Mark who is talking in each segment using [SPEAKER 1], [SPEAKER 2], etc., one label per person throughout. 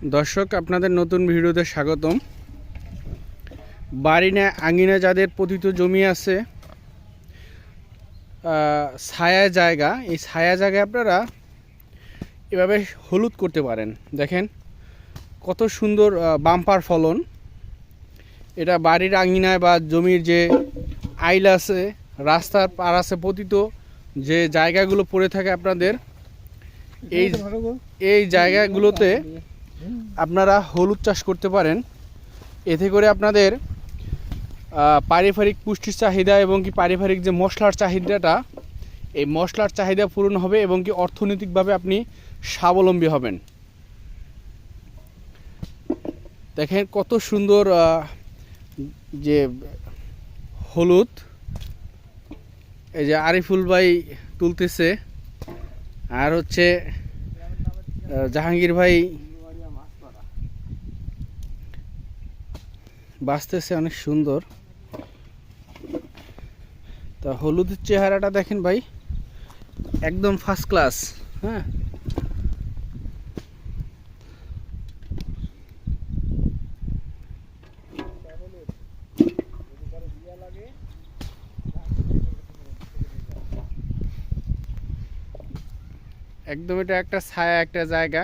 [SPEAKER 1] দর্শক আপনাদের নতুন ভিডিওতে স্বাগতম। বাড়ি না আঙিনা যাদের পতিত জমি আছে ছায়া জায়গা এই ছায়া জায়গায় আপনারা এভাবে হলুদ করতে পারেন। দেখেন কত সুন্দর বাম্পার ফলন। এটা বাড়ির আঙিনায় বা জমির যে আইল আছে রাস্তার পার আছে পতিত যে জায়গাগুলো পড়ে থাকে আপনাদের এই এই জায়গাগুলোতে আপনারা হলুদ চাষ করতে পারেন। এতে করে আপনাদের পারিবারিক পুষ্টির চাহিদা এবং কি পারিবারিক যে মশলার চাহিদাটা, এই মশলার চাহিদা পূরণ হবে এবং কি অর্থনৈতিকভাবে আপনি স্বাবলম্বী হবেন। দেখেন কত সুন্দর যে হলুদ, এই যে আরিফুল ভাই তুলতেছে। আর হচ্ছে জাহাঙ্গীর ভাই বাঁচতেছে অনেক সুন্দর। তা হলুদের চেহারাটা দেখেন ভাই, একদম ফার্স্ট ক্লাস হ্যাঁ? একদম এটা একটা ছায়া, একটা জায়গা।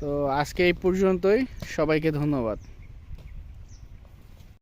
[SPEAKER 1] তো আজকে এই পর্যন্তই, সবাইকে ধন্যবাদ।